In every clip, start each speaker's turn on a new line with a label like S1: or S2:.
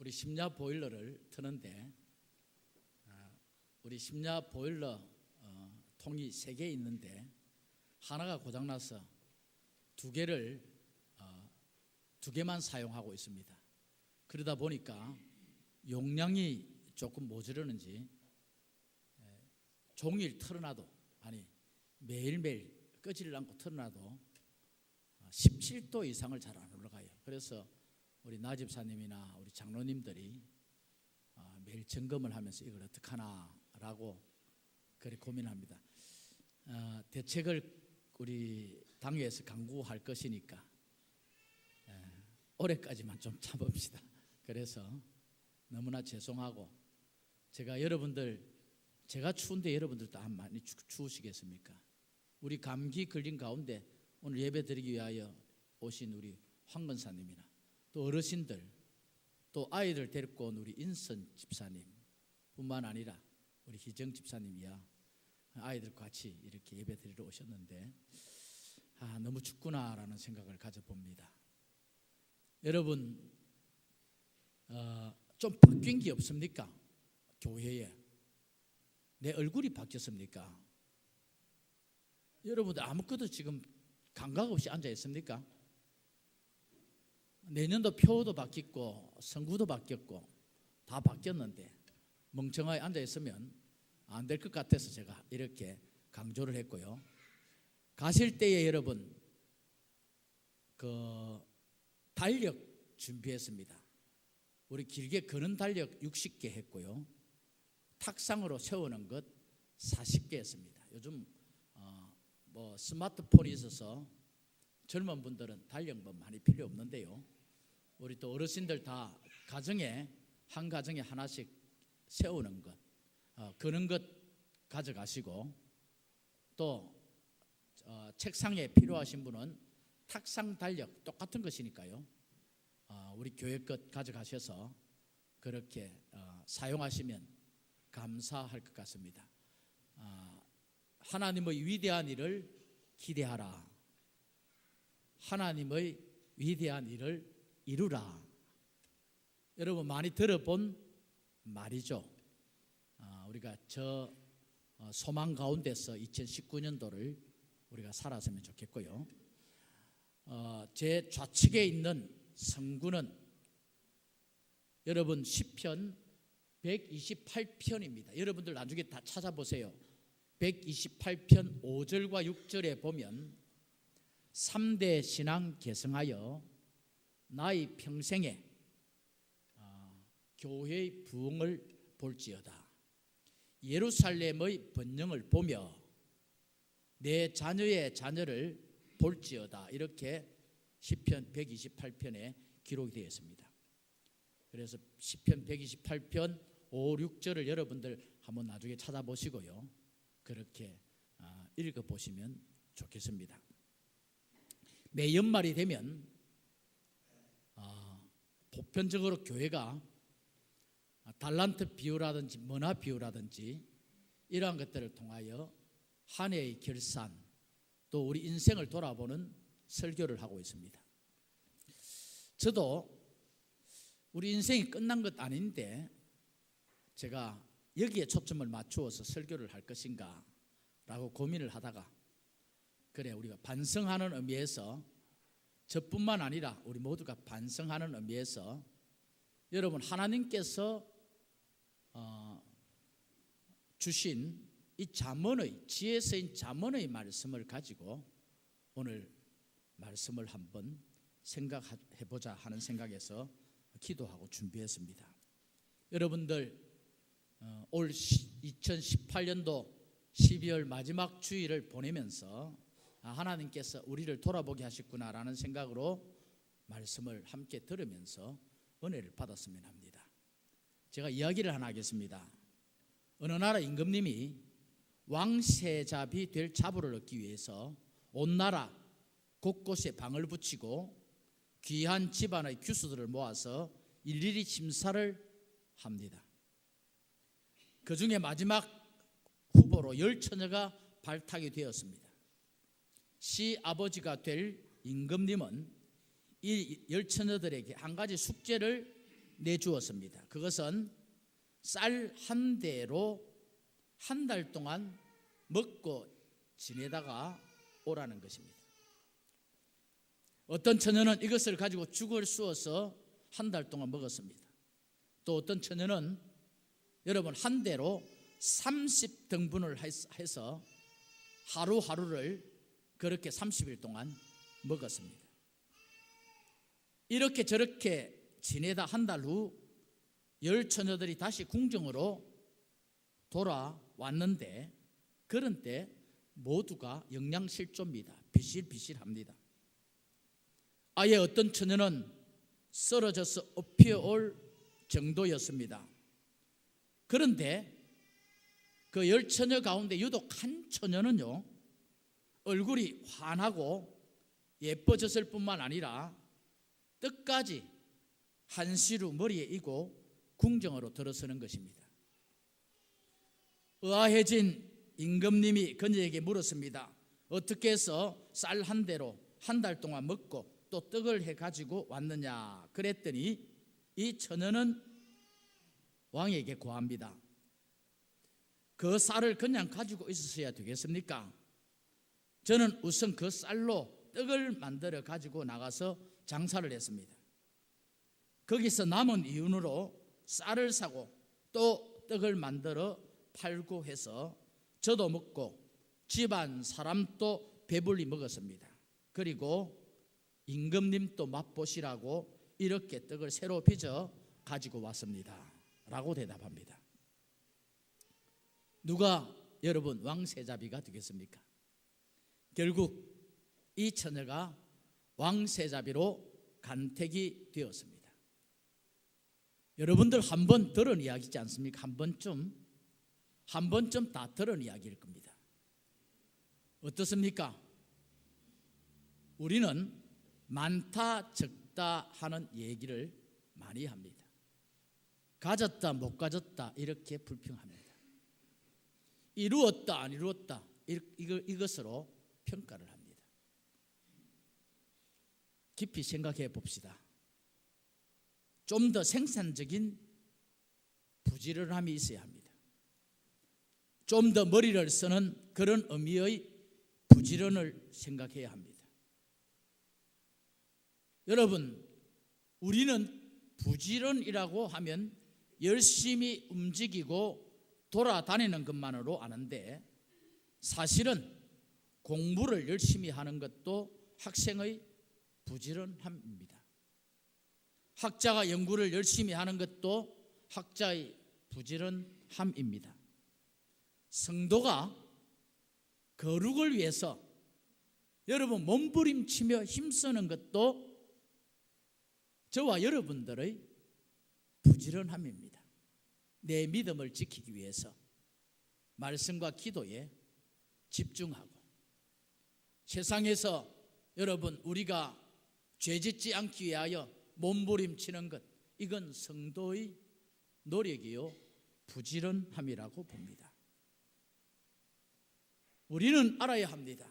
S1: 우리 심야 보일러를 트는데 아, 우리 심야 보일러 어, 통이 세 개 있는데 하나가 고장나서 두 개를 어, 두 개만 사용하고 있습니다. 그러다 보니까 용량이 조금 모자르는지 종일 틀어놔도 아니 매일매일 끄지를 않고 틀어놔도 17도 어, 이상을 잘 안 올라가요. 그래서 우리 나집사님이나 우리 장로님들이 어, 매일 점검을 하면서 이걸 어떻게 하나라고 그리 고민합니다. 어, 대책을 우리 당회에서 강구할 것이니까 예, 올해까지만 좀 참읍시다. 그래서 너무나 죄송하고 제가 여러분들 제가 추운데 여러분들도 안 많이 추, 우시겠습니까 우리 감기 걸린 가운데 오늘 예배 드리기 위하여 오신 우리 황건사님이나 또 어르신들, 또 아이들 데리고 온 우리 인선 집사님 뿐만 아니라 우리 희정 집사님이야. 아이들과 같이 이렇게 예배 드리러 오셨는데, 아, 너무 춥구나라는 생각을 가져봅니다. 여러분, 어, 좀 바뀐 게 없습니까? 교회에. 내 얼굴이 바뀌었습니까? 여러분들 아무것도 지금 감각 없이 앉아 있습니까? 내년도 표도 바뀌고 선구도 바뀌었고 다 바뀌었는데 멍청하게 앉아 있으면 안 될 것 같아서 제가 이렇게 강조를 했고요. 가실 때에 여러분 그 달력 준비했습니다. 우리 길게 걸은 달력 60개 했고요. 탁상으로 세우는 것 40개 했습니다. 요즘 어뭐 스마트폰이 있어서 젊은 분들은 달력만 뭐 많이 필요 없는데요. 우리 또 어르신들 다 가정에 한 가정에 하나씩 세우는 것 어, 그런 것 가져가시고 또 어, 책상에 필요하신 분은 탁상 달력 똑같은 것이니까요. 어, 우리 교회 것 가져가셔서 그렇게 어, 사용하시면 감사할 것 같습니다. 어, 하나님의 위대한 일을 기대하라. 하나님의 위대한 일을 이루라. 여러분 많이 들어본 말이죠. 아, 우리가 저 어, 소망 가운데서 2019년도를 우리가 살았으면 좋겠고요. 어, 제 좌측에 있는 성구는 여러분 시편 128편입니다. 여러분들 나중에 다 찾아보세요. 128편 5절과 6절에 보면 3대 신앙 계승하여 나의 평생에 아, 교회의 부흥을 볼지어다. 예루살렘의 번영을 보며 내 자녀의 자녀를 볼지어다. 이렇게 시편 128편에 기록이 되어 있습니다. 그래서 시편 128편 5, 6절을 여러분들 한번 나중에 찾아보시고요. 그렇게 아, 읽어 보시면 좋겠습니다. 매 연말이 되면 보편적으로 교회가 달란트 비유라든지 문화 비유라든지 이러한 것들을 통하여 한 해의 결산 또 우리 인생을 돌아보는 설교를 하고 있습니다. 저도 우리 인생이 끝난 것 아닌데 제가 여기에 초점을 맞추어서 설교를 할 것인가 라고 고민을 하다가 그래 우리가 반성하는 의미에서 저뿐만 아니라 우리 모두가 반성하는 의미에서 여러분 하나님께서 어, 주신 이자문의 지혜 서인 자문의 말씀을 가지고 오늘 말씀을 한번 생각해 보자 하는 생각에서 기도하고 준비했습니다. 여러분들 어, 올 2018년도 12월 마지막 주일을 보내면서 아, 하나님께서 우리를 돌아보게 하셨구나라는 생각으로 말씀을 함께 들으면서 은혜를 받았으면 합니다. 제가 이야기를 하나 하겠습니다. 어느 나라 임금님이 왕세자비 될 자부를 얻기 위해서 온 나라 곳곳에 방을 붙이고 귀한 집안의 규수들을 모아서 일일이 심사를 합니다. 그 중에 마지막 후보로 열 처녀가 발탁이 되었습니다. 시 아버지가 될 임금님은 이 열처녀들에게 한 가지 숙제를 내주었습니다. 그것은 쌀 한 대로 한 달 동안 먹고 지내다가 오라는 것입니다. 어떤 처녀는 이것을 가지고 죽을 쑤어서 한 달 동안 먹었습니다. 또 어떤 처녀는 여러분 한 대로 30등분을 해서 하루하루를 그렇게 30일 동안 먹었습니다. 이렇게 저렇게 지내다 한 달 후 열 처녀들이 다시 궁정으로 돌아왔는데 그런 때 모두가 영양실조입니다. 비실비실합니다. 아예 어떤 처녀는 쓰러져서 엎혀올 정도였습니다. 그런데 그 열 처녀 가운데 유독 한 처녀는요 얼굴이 환하고 예뻐졌을 뿐만 아니라 뜻까지 한시루 머리에 이고 궁정으로 들어서는 것입니다. 의아해진 임금님이 그녀에게 물었습니다. 어떻게 해서 쌀 한 대로 한 달 동안 먹고 또 떡을 해 가지고 왔느냐? 그랬더니 이 처녀는 왕에게 고합니다. 그 쌀을 그냥 가지고 있었어야 되겠습니까? 저는 우선 그 쌀로 떡을 만들어 가지고 나가서 장사를 했습니다. 거기서 남은 이윤으로 쌀을 사고 또 떡을 만들어 팔고 해서 저도 먹고 집안 사람도 배불리 먹었습니다. 그리고 임금님도 맛보시라고 이렇게 떡을 새로 빚어 가지고 왔습니다. 라고 대답합니다. 누가 여러분 왕세자비가 되겠습니까? 결국 이 처녀가 왕세자비로 간택이 되었습니다. 여러분들 한 번 들은 이야기지 않습니까? 한 번쯤 한 번쯤 다 들은 이야기일 겁니다. 어떻습니까? 우리는 많다 적다 하는 얘기를 많이 합니다. 가졌다 못 가졌다 이렇게 불평합니다. 이루었다 안 이루었다 이, 것으로 평가를 합니다. 깊이 생각해 봅시다. 좀 더 생산적인 부지런함이 있어야 합니다. 좀 더 머리를 쓰는 그런 의미의 부지런을 생각해야 합니다. 여러분, 우리는 부지런이라고 하면 열심히 움직이고 돌아다니는 것만으로 아는데 사실은 공부를 열심히 하는 것도 학생의 부지런함입니다. 학자가 연구를 열심히 하는 것도 학자의 부지런함입니다. 성도가 거룩을 위해서 여러분 몸부림치며 힘쓰는 것도 저와 여러분들의 부지런함입니다. 내 믿음을 지키기 위해서 말씀과 기도에 집중하고 세상에서 여러분 우리가 죄짓지 않기 위하여 몸부림치는 것 이건 성도의 노력이요 부지런함이라고 봅니다. 우리는 알아야 합니다.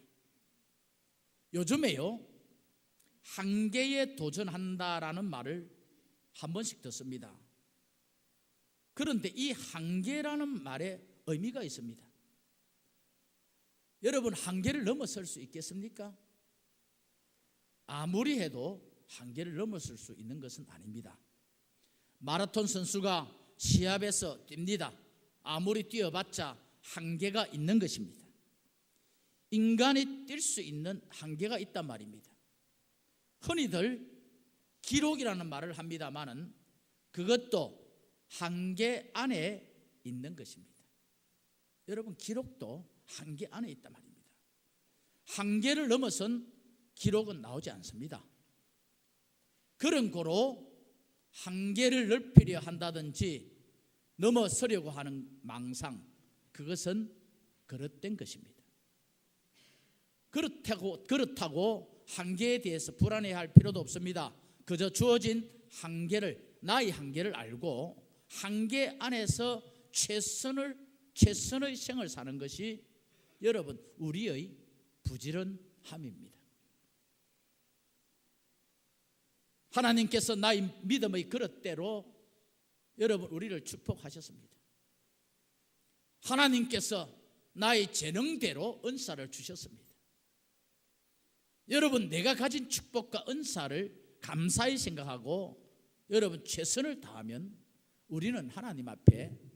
S1: 요즘에요 한계에 도전한다라는 말을 한 번씩 듣습니다. 그런데 이 한계라는 말에 의미가 있습니다. 여러분 한계를 넘어설 수 있겠습니까? 아무리 해도 한계를 넘어설 수 있는 것은 아닙니다. 마라톤 선수가 시합에서 뜁니다. 아무리 뛰어봤자 한계가 있는 것입니다. 인간이 뛸 수 있는 한계가 있단 말입니다. 흔히들 기록이라는 말을 합니다만은 그것도 한계 안에 있는 것입니다. 여러분 기록도 한계 안에 있단 말입니다. 한계를 넘어선 기록은 나오지 않습니다. 그런 거로 한계를 넓히려 한다든지 넘어서려고 하는 망상 그것은 그릇된 것입니다. 그렇다고 그렇다고 한계에 대해서 불안해할 필요도 없습니다. 그저 주어진 한계를 나의 한계를 알고 한계 안에서 최선을 최선의 생을 사는 것이 여러분 우리의 부지런함입니다. 하나님께서 나의 믿음의 그릇대로 여러분 우리를 축복하셨습니다. 하나님께서 나의 재능대로 은사를 주셨습니다. 여러분 내가 가진 축복과 은사를 감사히 생각하고 여러분 최선을 다하면 우리는 하나님 앞에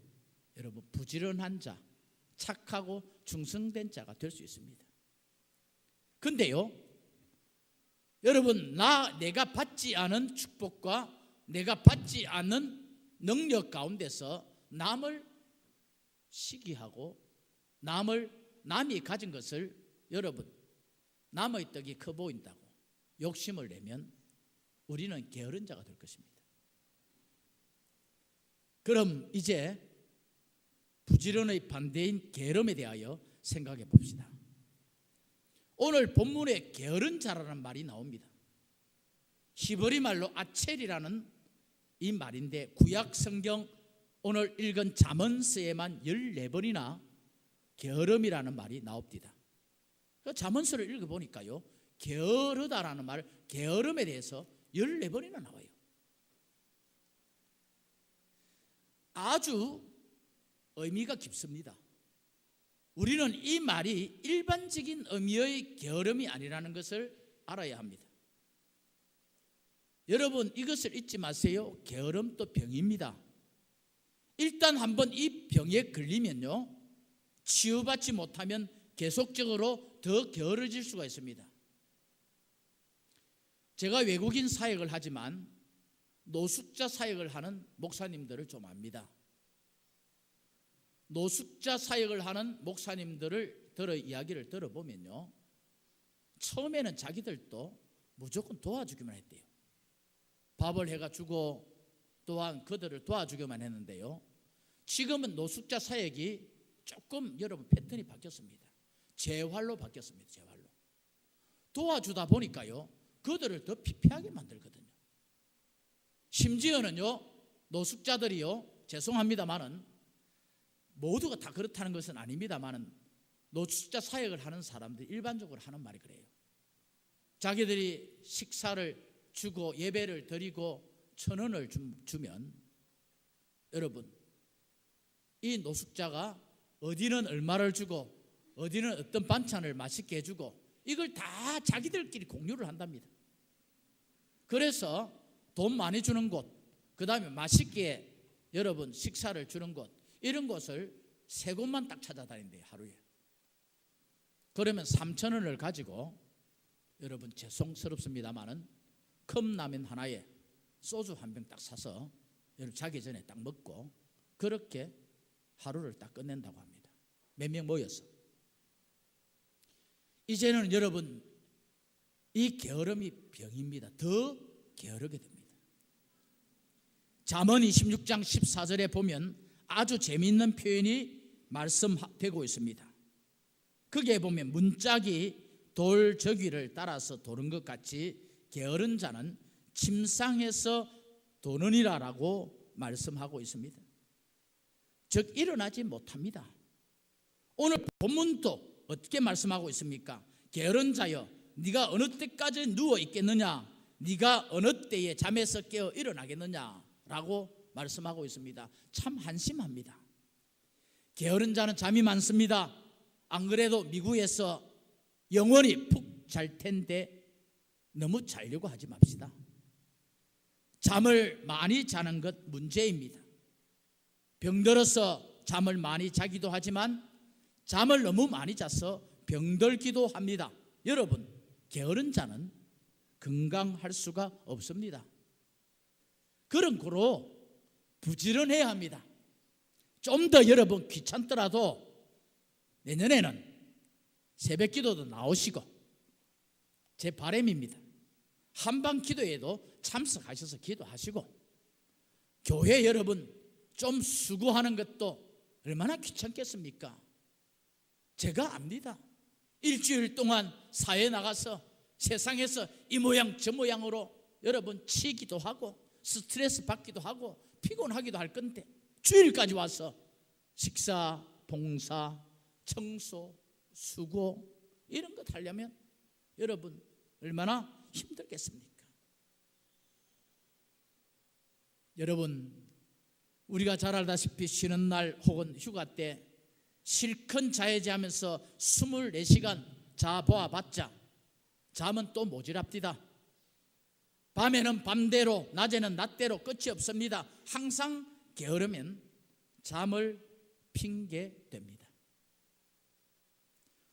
S1: 여러분 부지런한 자, 착하고 충성된 자가 될 수 있습니다. 근데요. 여러분 나 내가 받지 않은 축복과 내가 받지 않은 능력 가운데서 남을 시기하고 남을 남이 가진 것을 여러분 남의 떡이 커 보인다고 욕심을 내면 우리는 게으른 자가 될 것입니다. 그럼 이제 부지런의 반대인 게으름에 대하여 생각해 봅시다. 오늘 본문에 게으른 자라는 말이 나옵니다. 히브리 말로 아첼이라는 이 말인데 구약 성경 오늘 읽은 잠언서에만 14번이나 게으름이라는 말이 나옵니다. 잠언서를 그 읽어 보니까요. 게으르다라는 말, 게으름에 대해서 14번이나 나와요. 아주 의미가 깊습니다. 우리는 이 말이 일반적인 의미의 게으름이 아니라는 것을 알아야 합니다. 여러분 이것을 잊지 마세요. 게으름도 병입니다. 일단 한번 이 병에 걸리면요. 치유받지 못하면 계속적으로 더 게으러질 수가 있습니다. 제가 외국인 사역을 하지만 노숙자 사역을 하는 목사님들을 좀 압니다. 노숙자 사역을 하는 목사님들을 들어 이야기를 들어보면요. 처음에는 자기들도 무조건 도와주기만 했대요. 밥을 해가 지고 또한 그들을 도와주기만 했는데요. 지금은 노숙자 사역이 조금 여러분 패턴이 바뀌었습니다. 재활로 바뀌었습니다. 재활로. 도와주다 보니까요. 그들을 더 피폐하게 만들거든요. 심지어는요. 노숙자들이요. 죄송합니다만은 모두가 다 그렇다는 것은 아닙니다만은 노숙자 사역을 하는 사람들이 일반적으로 하는 말이 그래요. 자기들이 식사를 주고 예배를 드리고 천 원을 주면 여러분 이 노숙자가 어디는 얼마를 주고 어디는 어떤 반찬을 맛있게 해주고 이걸 다 자기들끼리 공유를 한답니다. 그래서 돈 많이 주는 곳, 그 다음에 맛있게 여러분 식사를 주는 곳, 이런 곳을 세 곳만 딱 찾아다닌대 하루에. 그러면 3천 원을 가지고 여러분 죄송스럽습니다만은 컵라면 하나에 소주 한 병 딱 사서 여러분 자기 전에 딱 먹고 그렇게 하루를 딱 끝낸다고 합니다. 몇 명 모여서. 이제는 여러분 이 게으름이 병입니다. 더 게으르게 됩니다. 잠언 26장 14절에 보면 아주 재미있는 표현이 말씀되고 있습니다. 거기 보면 문짝이 돌 저귀를 따라서 도는 것 같이 게으른 자는 침상에서 도느니라라고 말씀하고 있습니다. 즉 일어나지 못합니다. 오늘 본문도 어떻게 말씀하고 있습니까? 게으른 자여 네가 어느 때까지 누워 있겠느냐? 네가 어느 때에 잠에서 깨어 일어나겠느냐라고 말씀하고 있습니다. 참 한심합니다. 게으른 자는 잠이 많습니다. 안 그래도 미국에서 영원히 푹 잘 텐데 너무 자려고 하지 맙시다. 잠을 많이 자는 것 문제입니다. 병들어서 잠을 많이 자기도 하지만 잠을 너무 많이 자서 병들기도 합니다. 여러분, 게으른 자는 건강할 수가 없습니다. 그런 거로 부지런해야 합니다. 좀 더 여러분 귀찮더라도 내년에는 새벽 기도도 나오시고 제 바람입니다. 한방 기도에도 참석하셔서 기도하시고 교회 여러분 좀 수고하는 것도 얼마나 귀찮겠습니까? 제가 압니다. 일주일 동안 사회 나가서 세상에서 이 모양 저 모양으로 여러분 치기도 하고 스트레스 받기도 하고 피곤하기도 할 건데 주일까지 와서 식사, 봉사, 청소, 수고 이런 것 하려면 여러분 얼마나 힘들겠습니까? 여러분 우리가 잘 알다시피 쉬는 날 혹은 휴가 때 실컷 자해지하면서 24시간 자보아봤자 잠은 또 모질합디다. 밤에는 밤대로, 낮에는 낮대로 끝이 없습니다. 항상 게으르면 잠을 핑계 됩니다.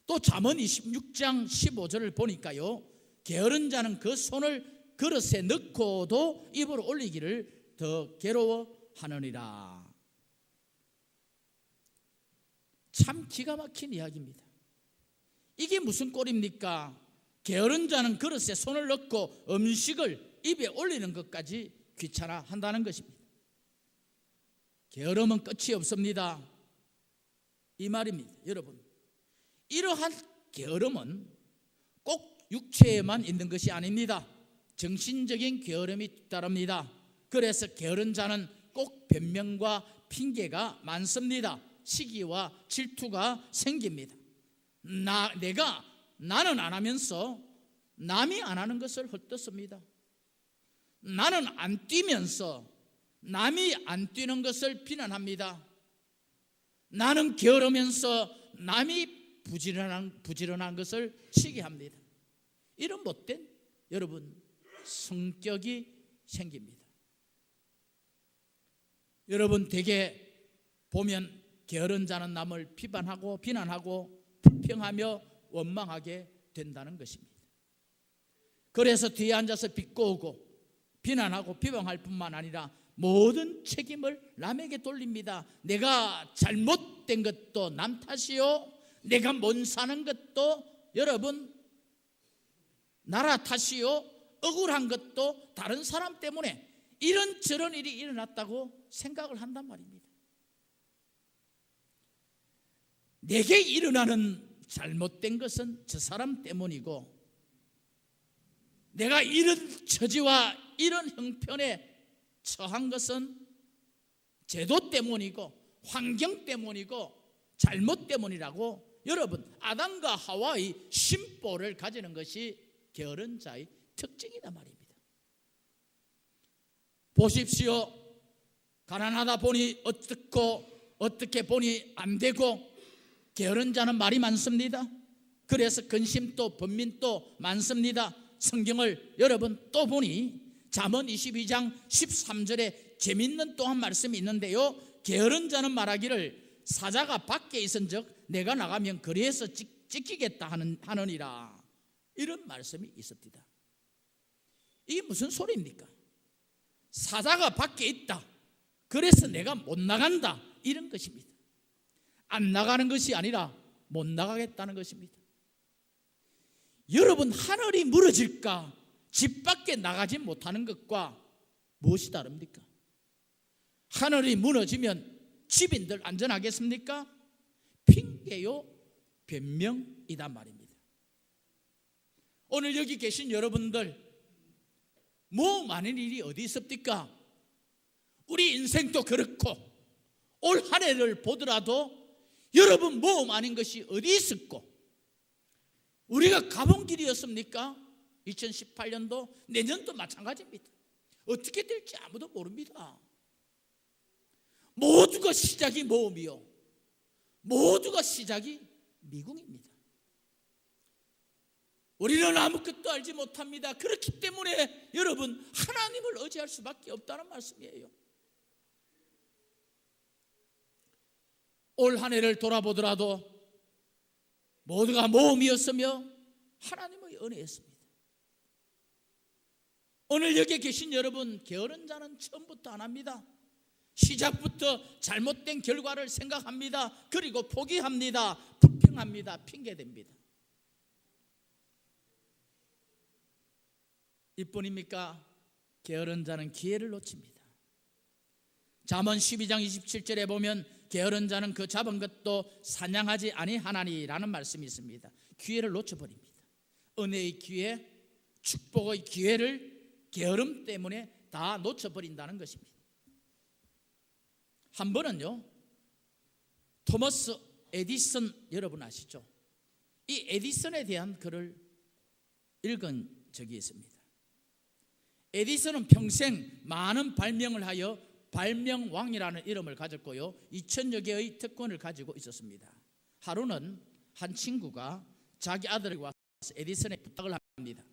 S1: 또 잠언 26장 15절을 보니까요. 게으른 자는 그 손을 그릇에 넣고도 입으로 올리기를 더 괴로워하느니라. 참 기가 막힌 이야기입니다. 이게 무슨 꼴입니까? 게으른 자는 그릇에 손을 넣고 음식을 입에 올리는 것까지 귀찮아 한다는 것입니다. 게으름은 끝이 없습니다. 이 말입니다. 여러분. 이러한 게으름은 꼭 육체에만 있는 것이 아닙니다. 정신적인 게으름이 따릅니다. 그래서 게으른 자는 꼭 변명과 핑계가 많습니다. 시기와 질투가 생깁니다. 나, 내가 나는 안 하면서 남이 안 하는 것을 헛듣습니다. 나는 안 뛰면서 남이 안 뛰는 것을 비난합니다. 나는 게으르면서 남이 부지런한, 부지런한 것을 시기합니다. 이런 못된 여러분 성격이 생깁니다. 여러분 대개 보면 게으른 자는 남을 비판하고 비난하고 불평하며 원망하게 된다는 것입니다. 그래서 뒤에 앉아서 비꼬고 비난하고 비방할 뿐만 아니라 모든 책임을 남에게 돌립니다. 내가 잘못된 것도 남 탓이요. 내가 못 사는 것도 여러분 나라 탓이요. 억울한 것도 다른 사람 때문에 이런 저런 일이 일어났다고 생각을 한단 말입니다. 내게 일어나는 잘못된 것은 저 사람 때문이고 내가 이런 처지와 이런 형편에 처한 것은 제도 때문이고 환경 때문이고 잘못 때문이라고 여러분 아담과 하와의 심보를 가지는 것이 게으른 자의 특징이다 말입니다. 보십시오. 가난하다 보니 어떻고 어떻게 보니 안 되고 게으른 자는 말이 많습니다. 그래서 근심도 번민도 많습니다. 성경을 여러분 또 보니 잠언 22장 13절에 재밌는 또 한 말씀이 있는데요. 게으른 자는 말하기를 사자가 밖에 있은즉 내가 나가면 거리에서 찍, 히겠다 하는 하느니라 이런 말씀이 있습니다. 이게 무슨 소리입니까? 사자가 밖에 있다. 그래서 내가 못 나간다. 이런 것입니다. 안 나가는 것이 아니라 못 나가겠다는 것입니다. 여러분 하늘이 무너질까 집 밖에 나가지 못하는 것과 무엇이 다릅니까? 하늘이 무너지면 집인들 안전하겠습니까? 핑계요 변명이단 말입니다. 오늘 여기 계신 여러분들 뭐 많은 일이 어디 있습니까? 우리 인생도 그렇고 올한 해를 보더라도 여러분 모험 뭐 아닌 것이 어디 있었고 우리가 가본 길이었습니까? 2018년도 내년도 마찬가지입니다. 어떻게 될지 아무도 모릅니다. 모두가 시작이 모험이요. 모두가 시작이 미궁입니다. 우리는 아무것도 알지 못합니다. 그렇기 때문에 여러분 하나님을 의지할 수밖에 없다는 말씀이에요. 올 한 해를 돌아보더라도 모두가 모험이었으며 하나님의 은혜였습니다. 오늘 여기 계신 여러분 게으른 자는 처음부터 안 합니다. 시작부터 잘못된 결과를 생각합니다. 그리고 포기합니다. 불평합니다. 핑계댑니다. 이뿐입니까? 게으른 자는 기회를 놓칩니다. 잠언 12장 27절에 보면 게으른 자는 그 잡은 것도 사냥하지 아니하나니라는 말씀이 있습니다. 기회를 놓쳐버립니다. 은혜의 기회, 축복의 기회를 게으름 때문에 다 놓쳐버린다는 것입니다. 한 번은요, 토머스 에디슨 여러분 아시죠? 이 에디슨에 대한 글을 읽은 적이 있습니다. 에디슨은 평생 많은 발명을 하여 발명왕이라는 이름을 가졌고요. 2천여 개의 특권을 가지고 있었습니다. 하루는 한 친구가 자기 아들이 와서 에디슨에 부탁을 합니다.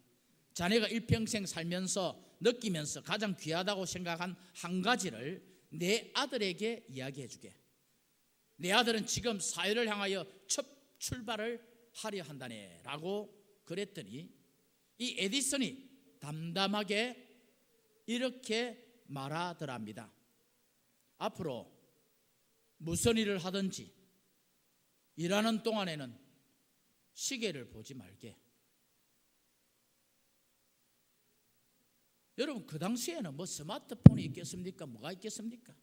S1: 자네가 일평생 살면서 느끼면서 가장 귀하다고 생각한 한 가지를 내 아들에게 이야기해 주게. 내 아들은 지금 사회를 향하여 첫 출발을 하려 한다네. 라고 그랬더니 이 에디슨이 담담하게 이렇게 말하더랍니다. 앞으로 무슨 일을 하든지 일하는 동안에는 시계를 보지 말게. 여러분 그 당시에는 뭐 스마트폰이 있겠습니까? 뭐가 있겠습니까?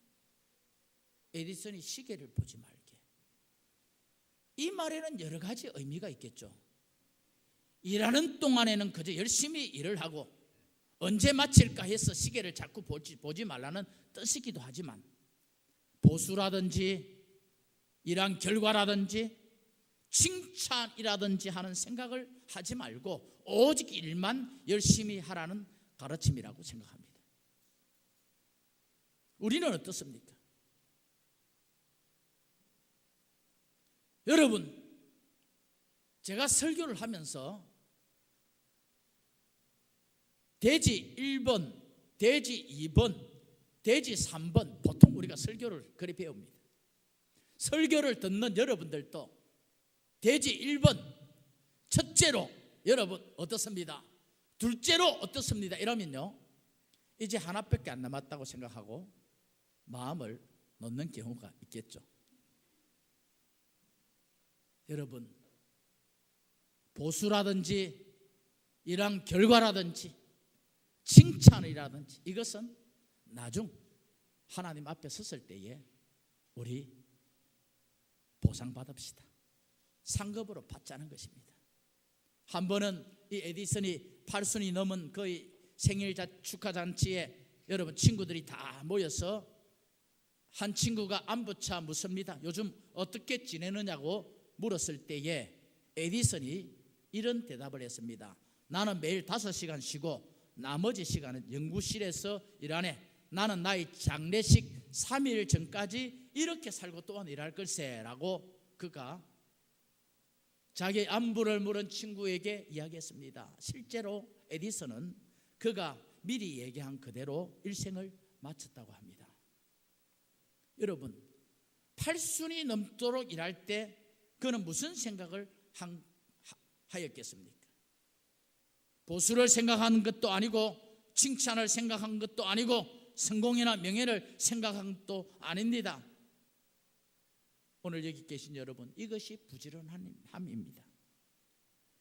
S1: 에디슨이 시계를 보지 말게. 이 말에는 여러 가지 의미가 있겠죠. 일하는 동안에는 그저 열심히 일을 하고 언제 마칠까 해서 시계를 자꾸 보지, 말라는 뜻이기도 하지만 보수라든지 이러한 결과라든지 칭찬이라든지 하는 생각을 하지 말고 오직 일만 열심히 하라는 가르침이라고 생각합니다. 우리는 어떻습니까? 여러분, 제가 설교를 하면서 대지 1번, 대지 2번, 돼지 3번 보통 우리가 설교를 그리 배웁니다. 설교를 듣는 여러분들도 돼지 1번 첫째로 여러분 어떻습니다? 둘째로 어떻습니다? 이러면요 이제 하나밖에 안 남았다고 생각하고 마음을 놓는 경우가 있겠죠. 여러분 보수라든지 이런 결과라든지 칭찬이라든지 이것은 나중 하나님 앞에 섰을 때에 우리 보상받읍시다. 상급으로 받자는 것입니다. 한 번은 이 에디슨이 8순이 넘은 거의 생일 축하잔치에 여러분 친구들이 다 모여서 한 친구가 안부차 묻습니다. 요즘 어떻게 지내느냐고 물었을 때에 에디슨이 이런 대답을 했습니다. 나는 매일 5시간 쉬고 나머지 시간은 연구실에서 일하네. 나는 나의 장례식 3일 전까지 이렇게 살고 또한 일할 걸세라고 그가 자기 안부를 물은 친구에게 이야기했습니다. 실제로 에디슨은 그가 미리 얘기한 그대로 일생을 마쳤다고 합니다. 여러분, 8순이 넘도록 일할 때 그는 무슨 생각을 한, 하였겠습니까? 보수를 생각하는 것도 아니고 칭찬을 생각한 것도 아니고 성공이나 명예를 생각한 것도 아닙니다. 오늘 여기 계신 여러분, 이것이 부지런함입니다.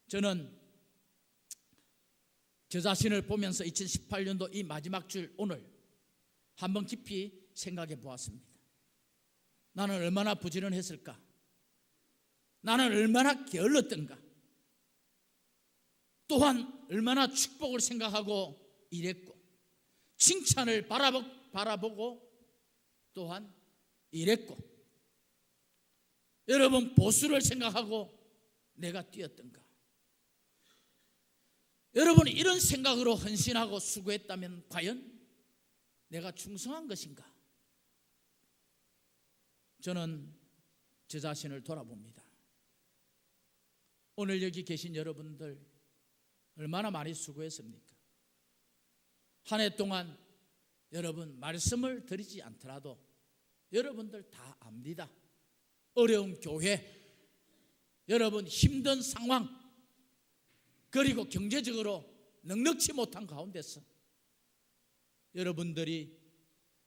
S1: 저는 저 자신을 보면서 2018년도 이 마지막 줄 오늘 한번 깊이 생각해 보았습니다. 나는 얼마나 부지런했을까? 나는 얼마나 게을렀던가? 또한 얼마나 축복을 생각하고 일했고 칭찬을 바라보, 바라보고 또한 이랬고 여러분 보수를 생각하고 내가 뛰었던가 여러분 이런 생각으로 헌신하고 수고했다면 과연 내가 충성한 것인가? 저는 제 자신을 돌아봅니다. 오늘 여기 계신 여러분들 얼마나 많이 수고했습니까? 한해 동안 여러분 말씀을 드리지 않더라도 여러분들 다 압니다. 어려운 교회, 여러분 힘든 상황, 그리고 경제적으로 넉넉치 못한 가운데서 여러분들이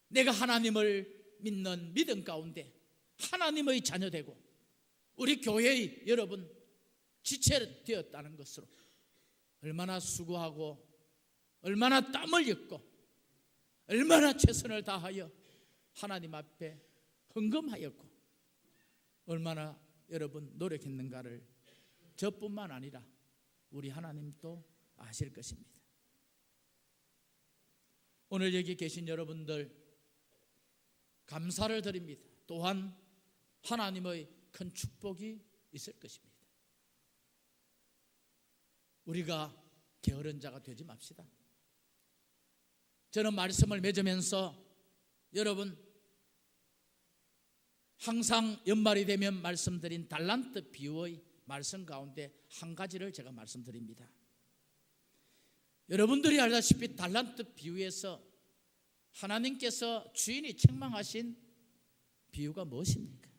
S1: 내가 하나님을 믿는 믿음 가운데 하나님의 자녀되고 우리 교회의 여러분 지체되었다는 것으로 얼마나 수고하고 얼마나 땀을 흘렸고 얼마나 최선을 다하여 하나님 앞에 헌금하였고 얼마나 여러분 노력했는가를 저뿐만 아니라 우리 하나님도 아실 것입니다. 오늘 여기 계신 여러분들 감사를 드립니다. 또한 하나님의 큰 축복이 있을 것입니다. 우리가 게으른 자가 되지 맙시다. 저는 말씀을 맺으면서 여러분 항상 연말이 되면 말씀드린 달란트 비유의 말씀 가운데 한 가지를 제가 말씀드립니다. 여러분들이 알다시피 달란트 비유에서 하나님께서 주인이 책망하신 비유가 무엇입니까?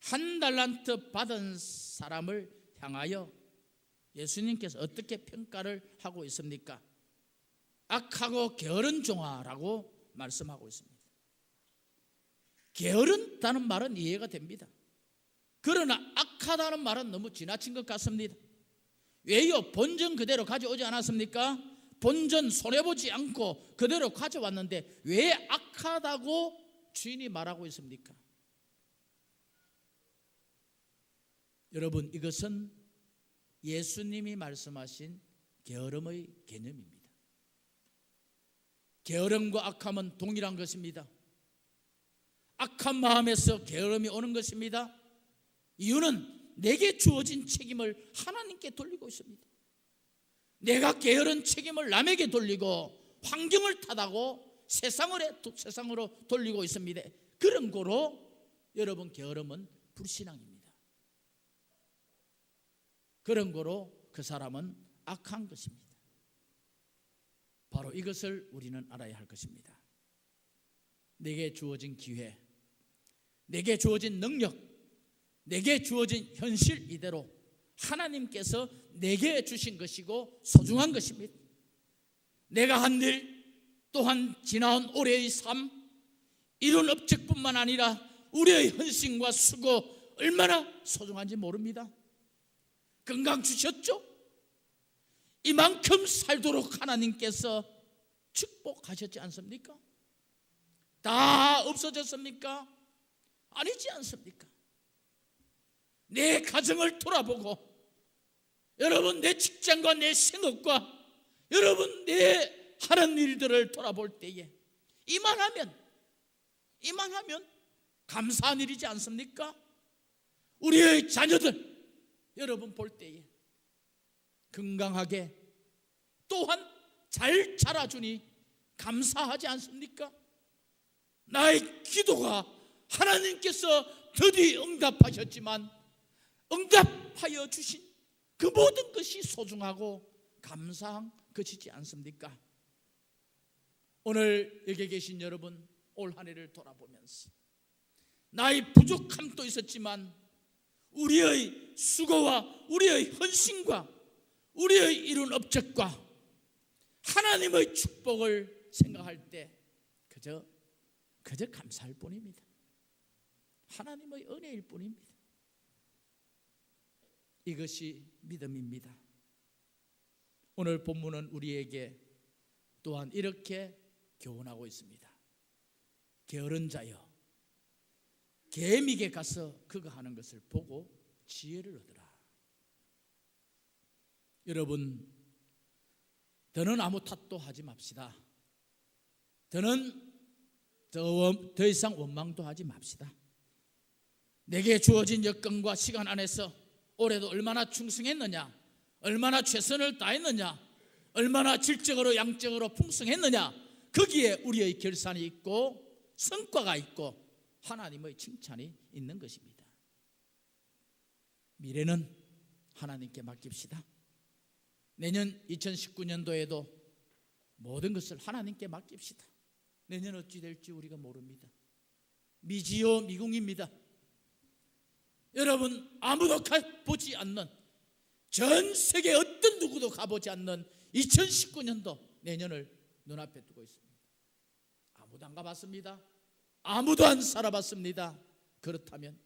S1: 한 달란트 받은 사람을 향하여 예수님께서 어떻게 평가를 하고 있습니까? 악하고 게으른 종아라고 말씀하고 있습니다. 게으른다는 말은 이해가 됩니다. 그러나 악하다는 말은 너무 지나친 것 같습니다. 왜요? 본전 그대로 가져오지 않았습니까? 본전 손해보지 않고 그대로 가져왔는데 왜 악하다고 주인이 말하고 있습니까? 여러분, 이것은 예수님이 말씀하신 게으름의 개념입니다. 게으름과 악함은 동일한 것입니다. 악한 마음에서 게으름이 오는 것입니다. 이유는 내게 주어진 책임을 하나님께 돌리고 있습니다. 내가 게으른 책임을 남에게 돌리고 환경을 탓하고 세상으로 돌리고 있습니다. 그런 거로 여러분 게으름은 불신앙입니다. 그런 거로 그 사람은 악한 것입니다. 바로 이것을 우리는 알아야 할 것입니다. 내게 주어진 기회, 내게 주어진 능력, 내게 주어진 현실 이대로 하나님께서 내게 주신 것이고 소중한 것입니다. 내가 한 일, 또한 지나온 올해의 삶, 이룬 업적뿐만 아니라 우리의 헌신과 수고 얼마나 소중한지 모릅니다. 건강 주셨죠? 이만큼 살도록 하나님께서 축복하셨지 않습니까? 다 없어졌습니까? 아니지 않습니까? 내 가정을 돌아보고 여러분 내 직장과 내 생업과 여러분 내 하는 일들을 돌아볼 때에 이만하면 이만하면 감사한 일이지 않습니까? 우리의 자녀들 여러분 볼 때에 건강하게 또한 잘 자라주니 감사하지 않습니까? 나의 기도가 하나님께서 드디 응답하셨지만 응답하여 주신 그 모든 것이 소중하고 감사한 것이지 않습니까? 오늘 여기 계신 여러분 올 한 해를 돌아보면서 나의 부족함도 있었지만 우리의 수고와 우리의 헌신과 우리의 이룬 업적과 하나님의 축복을 생각할 때 그저 그저 감사할 뿐입니다. 하나님의 은혜일 뿐입니다. 이것이 믿음입니다. 오늘 본문은 우리에게 또한 이렇게 교훈하고 있습니다. 게으른 자여, 개미게 가서 그거 하는 것을 보고 지혜를 얻으라. 여러분, 더는 아무 탓도 하지 맙시다. 더는 더, 더 이상 원망도 하지 맙시다. 내게 주어진 여건과 시간 안에서 올해도 얼마나 충성했느냐, 얼마나 최선을 다했느냐, 얼마나 질적으로 양적으로 풍성했느냐, 거기에 우리의 결산이 있고 성과가 있고 하나님의 칭찬이 있는 것입니다. 미래는 하나님께 맡깁시다. 내년 2019년도에도 모든 것을 하나님께 맡깁시다. 내년 어찌 될지 우리가 모릅니다. 미지요 미궁입니다. 여러분 아무도 가보지 않는 전 세계 어떤 누구도 가보지 않는 2019년도 내년을 눈앞에 두고 있습니다. 아무도 안 가봤습니다. 아무도 안 살아봤습니다. 그렇다면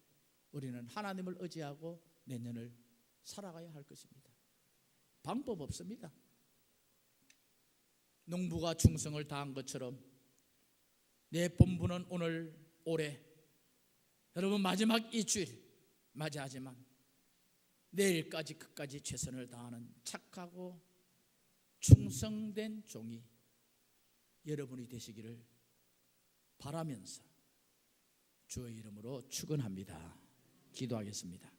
S1: 우리는 하나님을 의지하고 내년을 살아가야 할 것입니다. 방법 없습니다. 농부가 충성을 다한 것처럼 내 본분은 오늘 올해 여러분 마지막 일주일 맞이하지만 내일까지 끝까지 최선을 다하는 착하고 충성된 종이 여러분이 되시기를 바라면서 주의 이름으로 축원합니다. 기도하겠습니다.